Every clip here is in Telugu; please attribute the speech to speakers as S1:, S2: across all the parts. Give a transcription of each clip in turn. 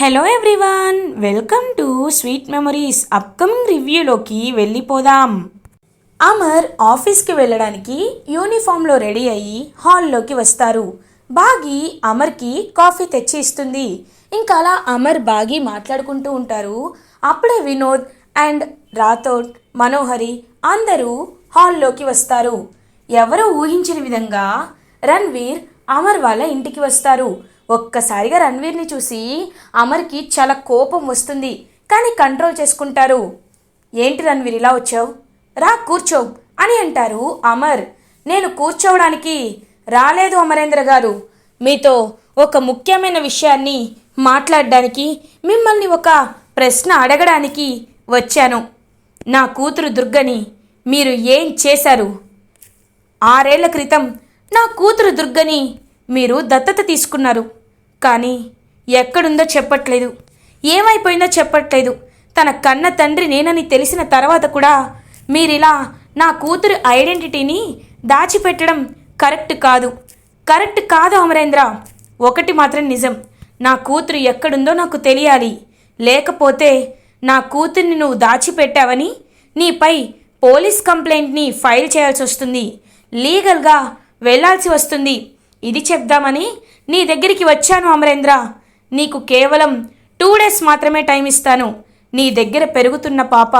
S1: Hello everyone welcome to sweet memories upcoming రివ్యూలోకి వెళ్ళిపోదాం. అమర్ ఆఫీస్కి వెళ్ళడానికి యూనిఫామ్లో రెడీ అయ్యి హాల్లోకి వస్తారు. బాగి అమర్కి కాఫీ తెచ్చి ఇస్తుంది. ఇంకా అలా అమర్ బాగి మాట్లాడుకుంటూ ఉంటారు. అప్పుడే వినోద్ అండ్ రాథోడ్ మనోహరి అందరూ హాల్లోకి వస్తారు. ఎవరో ఊహించిన విధంగా రణ్వీర్ అమర్ వాళ్ళ ఇంటికి వస్తారు. ఒక్కసారిగా రణ్వీర్ని చూసి అమర్కి చాలా కోపం వస్తుంది. కానీ కంట్రోల్ చేసుకుంటారు. ఏంటి రణ్వీర్ ఇలా వచ్చావు? రా కూర్చో అని అంటారు అమర్. నేను కూర్చోవడానికి రాలేదు అమరేంద్ర గారు. మీతో ఒక ముఖ్యమైన విషయాన్ని మాట్లాడడానికి మిమ్మల్ని ఒక ప్రశ్న అడగడానికి వచ్చాను. నా కూతురు దుర్గని మీరు ఏం చేశారు? ఆరేళ్ళ క్రితం నా కూతురు దుర్గని మీరు దత్తత తీసుకున్నారు. కానీ ఎక్కడుందో చెప్పట్లేదు. ఏమైపోయిందో చెప్పట్లేదు. తన కన్న తండ్రి నేనని తెలిసిన తర్వాత కూడా మీరిలా నా కూతురు ఐడెంటిటీని దాచిపెట్టడం కరెక్ట్ కాదు. కరెక్ట్ కాదు అమరేంద్ర. ఒకటి మాత్రం నిజం. నా కూతురు ఎక్కడుందో నాకు తెలియాలి. లేకపోతే నా కూతుర్ని నువ్వు దాచిపెట్టావని నీపై పోలీస్ కంప్లైంట్ని ఫైల్ చేయాల్సి వస్తుంది లీగల్గా వెళ్ళాల్సి వస్తుంది. ఇది చెప్దామని నీ దగ్గరికి వచ్చాను అమరేంద్ర. నీకు కేవలం టూ డేస్ మాత్రమే టైం ఇస్తాను. నీ దగ్గర పెరుగుతున్న పాప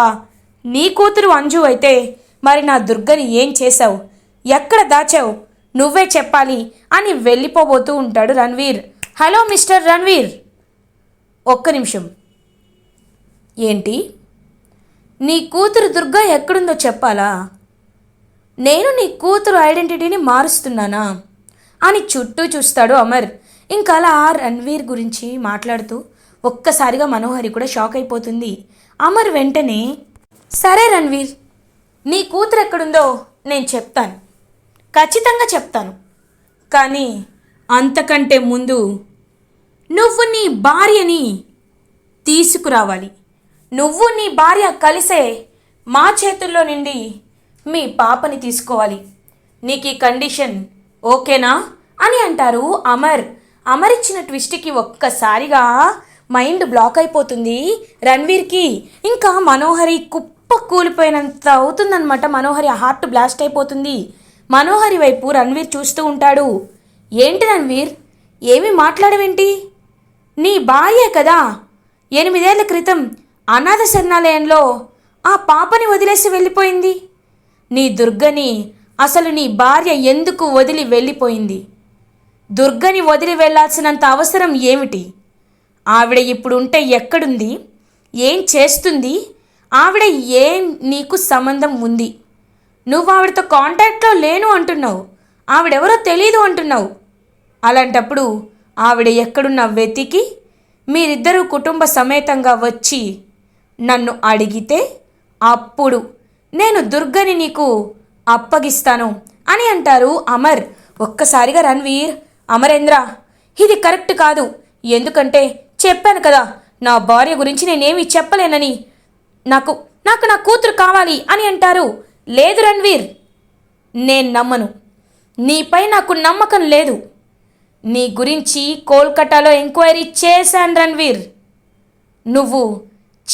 S1: నీ కూతురు అంజు అయితే మరి నా దుర్గని ఏం చేశావు? ఎక్కడ దాచావు? నువ్వే చెప్పాలి అని వెళ్ళిపోబోతూ ఉంటాడు రణ్వీర్. Hello mister Ranveer. ఒక్క నిమిషం. ఏంటి? నీ కూతురు దుర్గ ఎక్కడుందో చెప్పాలా? నేను నీ కూతురు ఐడెంటిటీని మారుస్తున్నానా? అని చుట్టూ చూస్తాడు అమర్. ఇంకా అలా రణ్వీర్ గురించి మాట్లాడుతూ ఒక్కసారిగా మనోహరి కూడా షాక్ అయిపోతుంది. అమర్ వెంటనే సరే రణ్వీర్ నీ కూతురు ఎక్కడుందో నేను చెప్తాను. ఖచ్చితంగా చెప్తాను. కానీ అంతకంటే ముందు నువ్వు నీ భార్యని తీసుకురావాలి. నువ్వు నీ భార్య కలిసే మా చేతుల్లో నుండి మీ పాపని తీసుకోవాలి. నీకు ఈ కండిషన్ ఓకేనా? అని అంటారు అమర్. అమర్ ఇచ్చిన ట్విస్ట్కి ఒక్కసారిగా మైండ్ బ్లాక్ అయిపోతుంది. రణ్వీర్కి ఇంకా మనోహరి కుప్ప కూలిపోయినంత అవుతుందన్నమాట. మనోహరి హార్ట్ బ్లాస్ట్ అయిపోతుంది. మనోహరి వైపు రణ్వీర్ చూస్తూ ఉంటాడు. ఏంటి రణ్వీర్? ఏమి మాట్లాడవేంటి? నీ భార్యే కదా. ఎనిమిదేళ్ళ క్రితం అనాథ శరణాలయంలో ఆ పాపని వదిలేసి వెళ్ళిపోయింది. నీ దుర్గని అసలు నీ భార్య ఎందుకు వదిలి వెళ్ళిపోయింది? దుర్గని వదిలి వెళ్ళాల్సినంత అవసరం ఏమిటి? ఆవిడ ఇప్పుడు ఉంటే ఎక్కడుంది? ఏం చేస్తుంది? ఆవిడ ఏం నీకు సంబంధం ఉంది? నువ్వు ఆవిడతో కాంటాక్ట్లో లేను అంటున్నావు. ఆవిడెవరో తెలీదు అంటున్నావు. అలాంటప్పుడు ఆవిడ ఎక్కడున్న వెతికి మీరిద్దరూ కుటుంబ సమేతంగా వచ్చి నన్ను అడిగితే అప్పుడు నేను దుర్గని నీకు అప్పగిస్తాను అని అంటారు అమర్. ఒక్కసారిగా రణ్వీర్ అమరేంద్ర ఇది కరెక్ట్ కాదు. ఎందుకంటే చెప్పాను కదా నా భార్య గురించి నేనేమి చెప్పలేనని. నాకు నాకు నా కూతురు కావాలి అని అంటారు. లేదు రణ్వీర్ నేను నమ్మను. నీపై నాకు నమ్మకం లేదు. నీ గురించి కోల్కతాలో ఎంక్వైరీ చేశాను రణ్వీర్. నువ్వు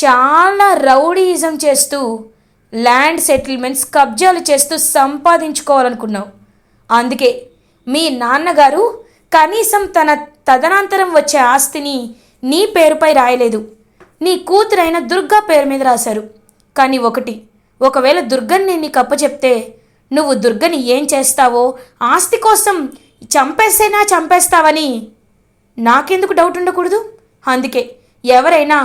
S1: చాలా రౌడీయిజం చేస్తూ ల్యాండ్ సెటిల్మెంట్స్ కబ్జాలు చేస్తూ సంపాదించుకోవాలనుకున్నావు. అందుకే మీ నాన్నగారు కనీసం తన తదనంతరం వచ్చే ఆస్తిని నీ పేరుపై రాయలేదు. నీ కూతురైన దుర్గా పేరు మీద రాశారు. కానీ ఒకటి ఒకవేళ దుర్గని నేను నీకు అప్పచెప్తే నువ్వు దుర్గని ఏం చేస్తావో ఆస్తి కోసం చంపేసేనా చంపేస్తావని నాకెందుకు డౌట్ ఉండకూడదు? అందుకే ఎవరైనా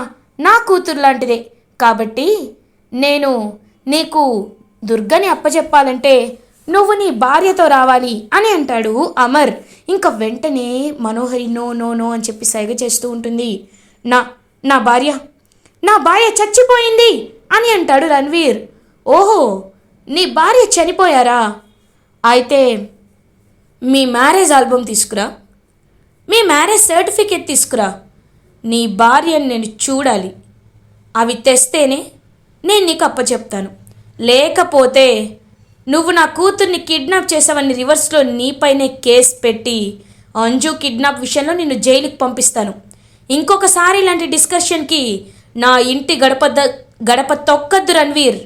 S1: నా కూతురు లాంటిదే. కాబట్టి నేను నీకు దుర్గని అప్పచెప్పాలంటే నువ్వు నీ భార్యతో రావాలి అని అంటాడు అమర్. ఇంకా వెంటనే మనోహరి నో నో నో అని చెప్పి సైగ చేస్తూ ఉంటుంది. నా నా భార్య నా భార్య చచ్చిపోయింది అని అంటాడు రణ్వీర్. ఓహో నీ భార్య చనిపోయారా? అయితే మీ మ్యారేజ్ ఆల్బమ్ తీసుకురా. మీ మ్యారేజ్ సర్టిఫికేట్ తీసుకురా. నీ భార్యను నేను చూడాలి. అవి తెస్తేనే నేను నీకు అప్పచెప్తాను. లేకపోతే నువ్వు నా కూతుర్ని కిడ్నాప్ చేసావని రివర్స్లో నీపైనే కేసు పెట్టి అంజు కిడ్నాప్ విషయంలో నిన్ను జైలుకి పంపిస్తాను. ఇంకొకసారి ఇలాంటి డిస్కషన్కి నా ఇంటి గడప ద- గడప తొక్కద్దు రణ్వీర్.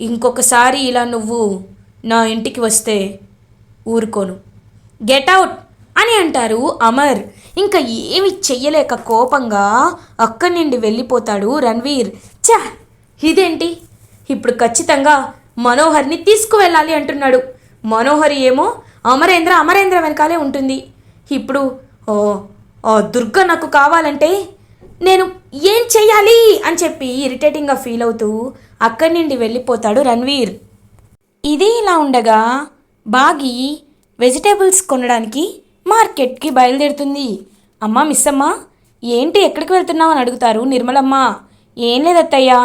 S1: ఇంకొకసారి ఇలా నువ్వు నా ఇంటికి వస్తే ఊరుకోను. గెట్ అవుట్ అని అంటారు అమర్. ఇంకా ఏమి చెయ్యలేక కోపంగా అక్కడి నుండి వెళ్ళిపోతాడు రణ్వీర్. చా ఇదేంటి? ఇప్పుడు ఖచ్చితంగా మనోహర్ని తీసుకువెళ్ళాలి అంటున్నాడు. మనోహరి ఏమో అమరేంద్ర అమరేంద్ర వెనకాలే ఉంటుంది. ఇప్పుడు ఓ ఓ దుర్గ నాకు కావాలంటే నేను ఏం చెయ్యాలి? అని చెప్పి ఇరిటేటింగ్గా ఫీల్ అవుతూ అక్కడి నుండి వెళ్ళిపోతాడు రణ్వీర్. ఇది ఇలా ఉండగా బాగి వెజిటేబుల్స్ కొనడానికి మార్కెట్కి బయలుదేరుతుంది. అమ్మా మిస్ అమ్మా ఏంటి ఎక్కడికి వెళ్తున్నావు అని అడుగుతారు నిర్మలమ్మ. ఏం లేదత్తయ్యా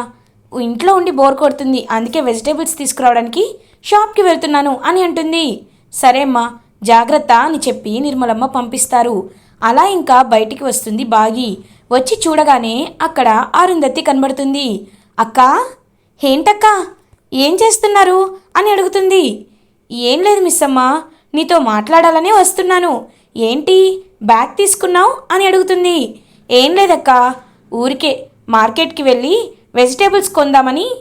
S1: ఇంట్లో ఉండి బోర్ కొడుతుంది అందుకే వెజిటేబుల్స్ తీసుకురావడానికి షాప్కి వెళ్తున్నాను అని అంటుంది. సరే అమ్మా జాగ్రత్త అని చెప్పి నిర్మలమ్మ పంపిస్తారు. అలా ఇంకా బయటికి వస్తుంది బాగి. వచ్చి చూడగానే అక్కడ అరుంధతి కనబడుతుంది. అక్క ఏంటక్కా? ఏం చేస్తున్నారు? అని అడుగుతుంది. ఏం లేదు మిస్ అమ్మ నీతో మాట్లాడాలనే వస్తున్నాను. ఏంటి బ్యాగ్ తీసుకున్నావు? అని అడుగుతుంది. ఏం లేదక్క ఊరికే మార్కెట్కి వెళ్ళి వెజిటేబుల్స్ కొందామని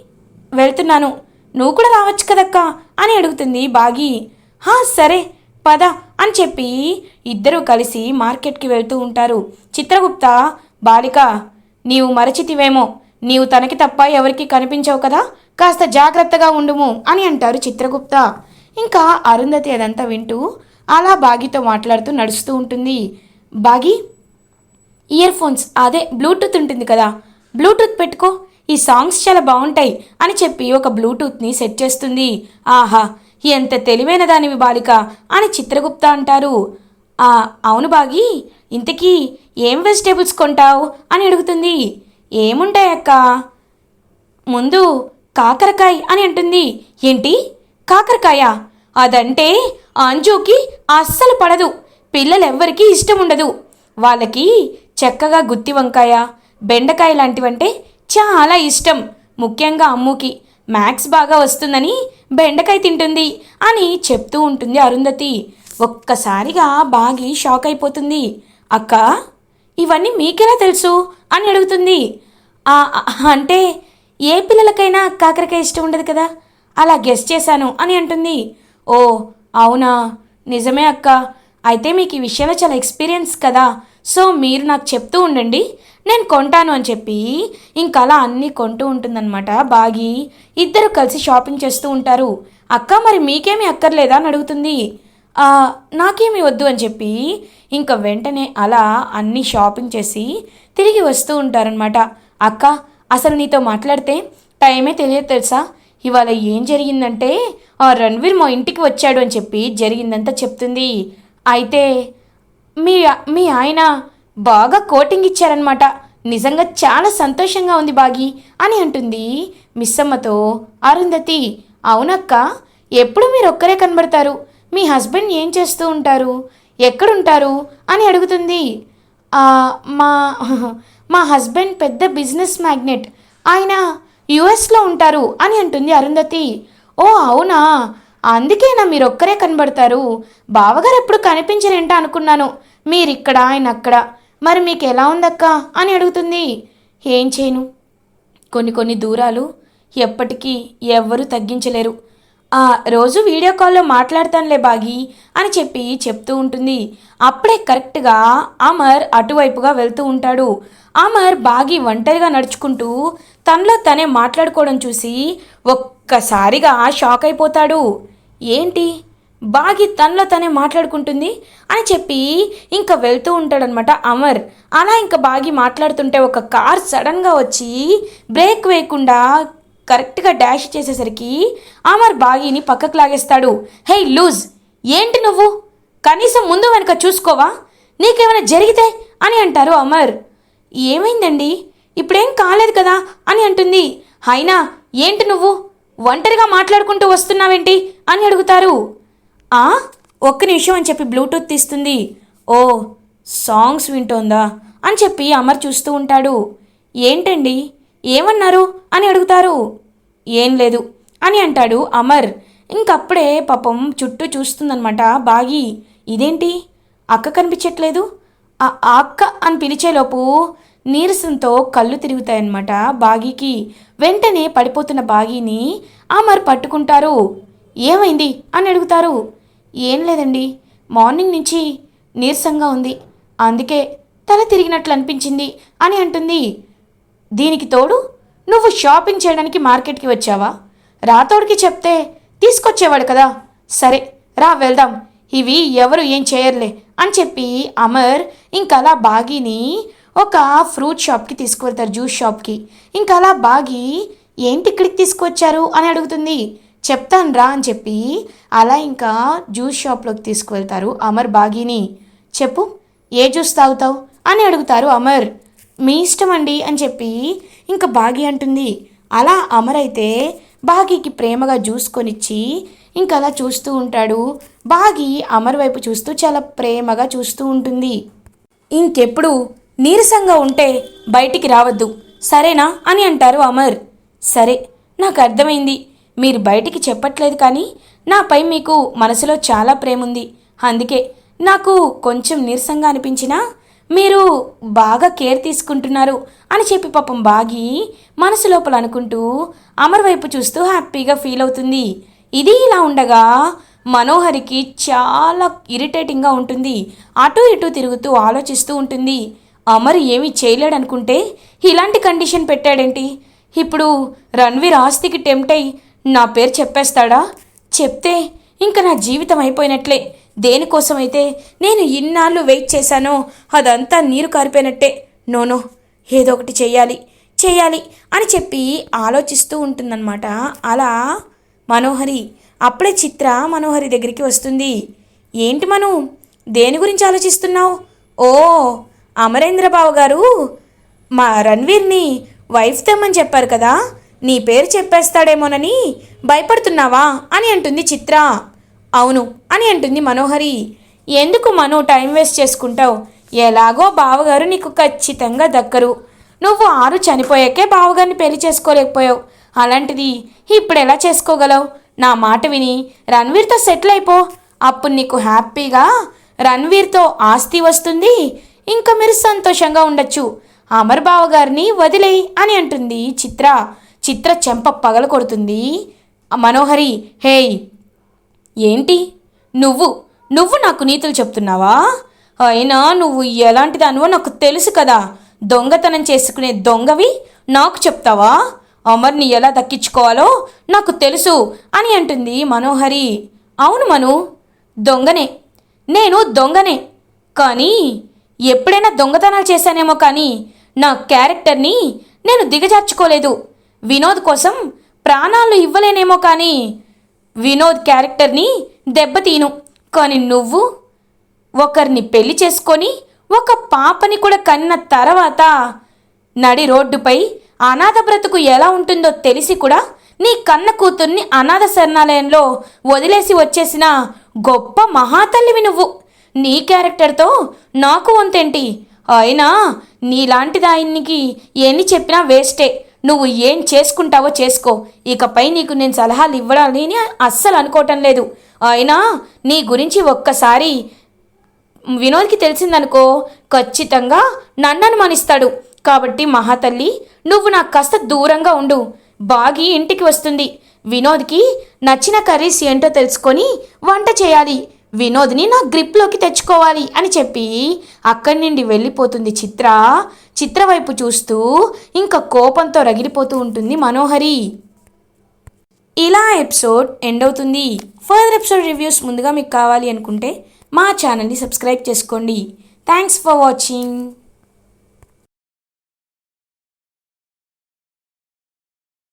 S1: వెళ్తున్నాను. నువ్వు కూడా రావచ్చు కదక్కా? అని అడుగుతుంది బాగి. హా సరే పద అని చెప్పి ఇద్దరూ కలిసి మార్కెట్కి వెళ్తూ ఉంటారు. చిత్రగుప్త బాలిక నీవు మరచితివేమో. నీవు తనకి తప్ప ఎవరికి కనిపించవు కదా? కాస్త జాగ్రత్తగా ఉండుము అని అంటారు చిత్రగుప్త. ఇంకా అరుంధతి అదంతా వింటూ అలా బాగితో మాట్లాడుతూ నడుస్తూ ఉంటుంది. బాగి ఇయర్ ఫోన్స్ అదే బ్లూటూత్ ఉంటుంది కదా. బ్లూటూత్ పెట్టుకో. ఈ సాంగ్స్ చాలా బాగుంటాయి అని చెప్పి ఒక బ్లూటూత్ని సెట్ చేస్తుంది. ఆహా ఎంత తెలివైన దానివి బాలిక అని చిత్రగుప్త అంటారు. "ఆ, అవును బాగి ఇంతకీ ఏం వెజిటేబుల్స్ కొంటావు అని అడుగుతుంది. ఏముంటాయక్క ముందు కాకరకాయ అని అంటుంది. ఏంటి? కాకరకాయ? అదంటే అంజుకి అస్సలు పడదు. పిల్లలెవ్వరికీ ఇష్టం ఉండదు వాళ్ళకి చక్కగా గుత్తి వంకాయ బెండకాయ లాంటివంటే చాలా ఇష్టం. ముఖ్యంగా అమ్ముకి. మ్యాథ్స్ బాగా వస్తుందని బెండకాయ తింటుంది అని చెప్తూ ఉంటుంది అరుంధతి. ఒక్కసారిగా బాగి షాక్ అయిపోతుంది. అక్క ఇవన్నీ మీకెలా తెలుసు? అని అడుగుతుంది. "ఆ, అంటే ఏ పిల్లలకైనా కాకరకాయ ఇష్టం ఉండదు కదా? అలా గెస్ చేశాను అని అంటుంది. ఓ అవునా? నిజమే అక్క. అయితే మీకు ఈ విషయంలో చాలా ఎక్స్పీరియన్స్ కదా. సో మీరు నాకు చెప్తూ ఉండండి. నేను కొంటాను అని చెప్పి ఇంకా అలా అన్నీ కొంటూ ఉంటుందన్నమాట. బాగి ఇద్దరు కలిసి షాపింగ్ చేస్తూ ఉంటారు. అక్క మరి మీకేమీ అక్కర్లేదా అని అడుగుతుంది. నాకేమీ వద్దు అని చెప్పి ఇంకా వెంటనే అలా అన్ని షాపింగ్ చేసి తిరిగి వస్తూ ఉంటారనమాట అక్క అసలు నీతో మాట్లాడితే టైమే తెలియదు తెలుసా? ఇవాళ ఏం జరిగిందంటే ఆ రణ్వీర్ మా ఇంటికి వచ్చాడు అని చెప్పి జరిగిందంతా చెప్తుంది. అయితే మీ మీ ఆయన బాగా కోటింగ్ ఇచ్చారనమాట నిజంగా చాలా సంతోషంగా ఉంది బాగి అని అంటుంది మిస్సమ్మతో అరుంధతి. అవునక్క ఎప్పుడు మీరు ఒక్కరే కనబడతారు? మీ హస్బెండ్ ఏం చేస్తూ ఉంటారు? ఎక్కడుంటారు? అని అడుగుతుంది. మా మా హస్బెండ్ పెద్ద బిజినెస్ మ్యాగ్నెట్. ఆయన యుఎస్లో ఉంటారు అని అంటుంది అరుంధతి. ఓ అవునా? అందుకేనా మీరు ఒక్కరే కనబడతారు? బావగారు ఎప్పుడు కనిపించరేంట అనుకున్నాను. మీరిక్కడ ఆయన అక్కడ మరి మీకు ఎలా ఉందక్క? అని అడుగుతుంది. ఏం చేయను? కొన్ని కొన్ని దూరాలు ఎప్పటికీ ఎవ్వరూ తగ్గించలేరు. ఆ రోజు వీడియో కాల్లో మాట్లాడతానులే బాగి అని చెప్పి చెప్తూ ఉంటుంది. అప్పుడే కరెక్ట్గా అమర్ అటువైపుగా వెళ్తూ ఉంటాడు. అమర్ బాగి ఒంటరిగా నడుచుకుంటూ తనలో తనే మాట్లాడుకోవడం చూసి ఒక్కసారిగా షాక్ అయిపోతాడు. ఏంటి? బాగి తనలో తనే మాట్లాడుకుంటుంది అని చెప్పి ఇంకా వెళ్తూ ఉంటాడనమాట అమర్. అలా ఇంకా బాగి మాట్లాడుతుంటే ఒక కార్ సడన్గా వచ్చి బ్రేక్ వేయకుండా కరెక్ట్గా డాష్ చేసేసరికి అమర్ బాగిని పక్కకు లాగేస్తాడు. Hey loose! ఏంటి నువ్వు? కనీసం ముందు వెనక చూసుకోవా? నీకేమైనా జరిగితే? అని అంటారు అమర్. ఏమైందండి? ఇప్పుడేం కాలేదు కదా? అని అంటుంది. అయినా ఏంటి నువ్వు? ఒంటరిగా మాట్లాడుకుంటూ వస్తున్నావేంటి? అని అడుగుతారు. ఆ? ఒక్క నిమిషం అని చెప్పి బ్లూటూత్ తీస్తుంది. ఓ సాంగ్స్ వింటోందా? అని చెప్పి అమర్ చూస్తూ ఉంటాడు. ఏంటండి? ఏమన్నారు? అని అడుగుతారు. ఏం లేదు అని అంటాడు అమర్. ఇంకప్పుడే పాపం చుట్టూ చూస్తుందనమాట బాగి. ఇదేంటి? అక్క కనిపించట్లేదు? ఆ అక్క అని పిలిచేలోపు నీరసంతో కళ్ళు తిరుగుతాయన్నమాట బాగీకి. వెంటనే పడిపోతున్న బాగీని అమర్ పట్టుకుంటారు. ఏమైంది? అని అడుగుతారు. ఏం లేదండి. మార్నింగ్ నుంచి నీరసంగా ఉంది. అందుకే తల తిరిగినట్లు అనిపించింది అని అంటుంది. దీనికి తోడు నువ్వు షాపింగ్ చేయడానికి మార్కెట్కి వచ్చావా? రాతోడికి చెప్తే తీసుకొచ్చేవాడు కదా. సరే రా వెళ్దాం. ఇవి ఎవరు ఏం చేయర్లే అని చెప్పి అమర్ ఇంకలా బాగీని ఒక ఫ్రూట్ షాప్కి తీసుకువెళ్తారు జ్యూస్ షాప్కి. ఇంకలా బాగి ఏంటి ఇక్కడికి తీసుకొచ్చారు అని అడుగుతుంది. చెప్తాను రా అని చెప్పి అలా ఇంకా జ్యూస్ షాప్లోకి తీసుకువెళ్తారు అమర్ బాగీని. చెప్పు ఏ జ్యూస్ తాగుతావు? అని అడుగుతారు అమర్. మీ ఇష్టం అండి అని చెప్పి ఇంకా బాగి అంటుంది. అలా అమర్ అయితే బాగీకి ప్రేమగా జ్యూస్ కొనిచ్చి ఇంకా అలా చూస్తూ ఉంటాడు. బాగి అమర్ వైపు చూస్తూ చాలా ప్రేమగా చూస్తూ ఉంటుంది. ఇంకెప్పుడు నీరసంగా ఉంటే బయటికి రావద్దు సరేనా అని అంటారు అమర్. సరే నాకు అర్థమైంది. మీరు బయటికి చెప్పట్లేదు కానీ నాపై మీకు మనసులో చాలా ప్రేమ ఉంది అందుకే నాకు కొంచెం నీరసంగా అనిపించినా మీరు బాగా కేర్ తీసుకుంటున్నారు అని చెప్పి పాపం బాగి మనసు లోపల అనుకుంటూ అమర్ వైపు చూస్తూ హ్యాపీగా ఫీల్ అవుతుంది. ఇది ఇలా ఉండగా మనోహరికి చాలా ఇరిటేటింగ్గా ఉంటుంది. అటు ఇటు తిరుగుతూ ఆలోచిస్తూ ఉంటుంది. అమర్ ఏమీ చేయలేడనుకుంటే ఇలాంటి కండిషన్ పెట్టాడేంటి? ఇప్పుడు రణ్వీర్ ఆస్తికి టెంప్ట్ అయి నా పేరు చెప్పేస్తాడా? చెప్తే ఇంకా నా జీవితం అయిపోయినట్లే. దేనికోసమైతే నేను ఇన్నాళ్ళు వెయిట్ చేశానో అదంతా నీరు కారిపోయినట్టే. నోనో ఏదో ఒకటి చేయాలి చేయాలి అని చెప్పి ఆలోచిస్తూ ఉంటుందన్నమాట. అలా మనోహరి అప్పుడే చిత్ర మనోహరి దగ్గరికి వస్తుంది. ఏంటి మను దేని గురించి ఆలోచిస్తున్నావు? ఓ అమరేంద్రబాబు గారు మా రణ్వీర్ని వైఫ్ తెమ్మని చెప్పారు కదా. నీ పేరు చెప్పేస్తాడేమోనని భయపడుతున్నావా? అని అంటుంది చిత్ర. అవును అని అంటుంది మనోహరి. ఎందుకు మనో టైం వేస్ట్ చేసుకుంటావు? ఎలాగో బావగారు నీకు ఖచ్చితంగా దక్కరు. నువ్వు ఆరు చనిపోయాకే బావగారిని పెళ్ళి చేసుకోలేకపోయావు. అలాంటిది ఇప్పుడు ఎలా చేసుకోగలవు? నా మాట విని రణ్వీర్తో సెటిల్ అయిపో. అప్పుడు నీకు హ్యాపీగా రణ్వీర్తో ఆస్తి వస్తుంది. ఇంకా మీరు సంతోషంగా ఉండొచ్చు. అమర్ బావగారిని వదిలేయి అని అంటుంది చిత్ర. చిత్ర చెంప పగల కొడుతుంది. మనోహరి హేయ్ ఏంటి? నువ్వు నువ్వు నాకు నీతులు చెప్తున్నావా? అయినా నువ్వు ఎలాంటి దానివో నాకు తెలుసు కదా. దొంగతనం చేసుకునే దొంగవి నాకు చెప్తావా? అమర్ని ఎలా దక్కించుకోవాలో నాకు తెలుసు అని అంటుంది మనోహరి. అవును మను దొంగనే. నేను దొంగనే. కానీ ఎప్పుడైనా దొంగతనాలు చేశానేమో కానీ నా క్యారెక్టర్ని నేను దిగజార్చుకోలేదు. వినోద్ కోసం ప్రాణాలు ఇవ్వలేనేమో కానీ వినోద్ క్యారెక్టర్ని దెబ్బతీను. కానీ నువ్వు ఒకరిని పెళ్ళి చేసుకొని ఒక పాపని కూడా కన్న తర్వాత నడి రోడ్డుపై అనాథ బ్రతుకు ఎలా ఉంటుందో తెలిసి కూడా నీ కన్న కూతుర్ని అనాథ శరణాలయంలో వదిలేసి వచ్చేసిన గొప్ప మహాతల్లివి నువ్వు. నీ క్యారెక్టర్తో నాకు వంతేంటి? అయినా నీలాంటి దానికి ఎన్ని చెప్పినా వేస్టే. నువ్వు ఏం చేసుకుంటావో చేసుకో. ఇకపై నీకు నేను సలహాలు ఇవ్వాలని అస్సలు అనుకోవటం లేదు. అయినా నీ గురించి ఒక్కసారి వినోద్కి తెలిసిందనుకో ఖచ్చితంగా నన్ను అనుమానిస్తాడు. కాబట్టి మహాతల్లి నువ్వు నాకు కాస్త దూరంగా ఉండు. బాగి ఇంటికి వస్తుంది. వినోద్కి నచ్చిన కర్రీస్ ఏంటో తెలుసుకొని వంట చేయాలి. వినోద్ని నా గ్రిప్లోకి తెచ్చుకోవాలి అని చెప్పి అక్కడి నుండి వెళ్ళిపోతుంది చిత్ర. చిత్ర వైపు చూస్తూ ఇంకా కోపంతో రగిలిపోతూ ఉంటుంది మనోహరి. ఇలా ఎపిసోడ్ ఎండ్ అవుతుంది. ఫర్దర్ ఎపిసోడ్ రివ్యూస్ ముందుగా మీకు కావాలి అనుకుంటే మా ఛానల్ని సబ్స్క్రైబ్ చేసుకోండి. Thanks for watching.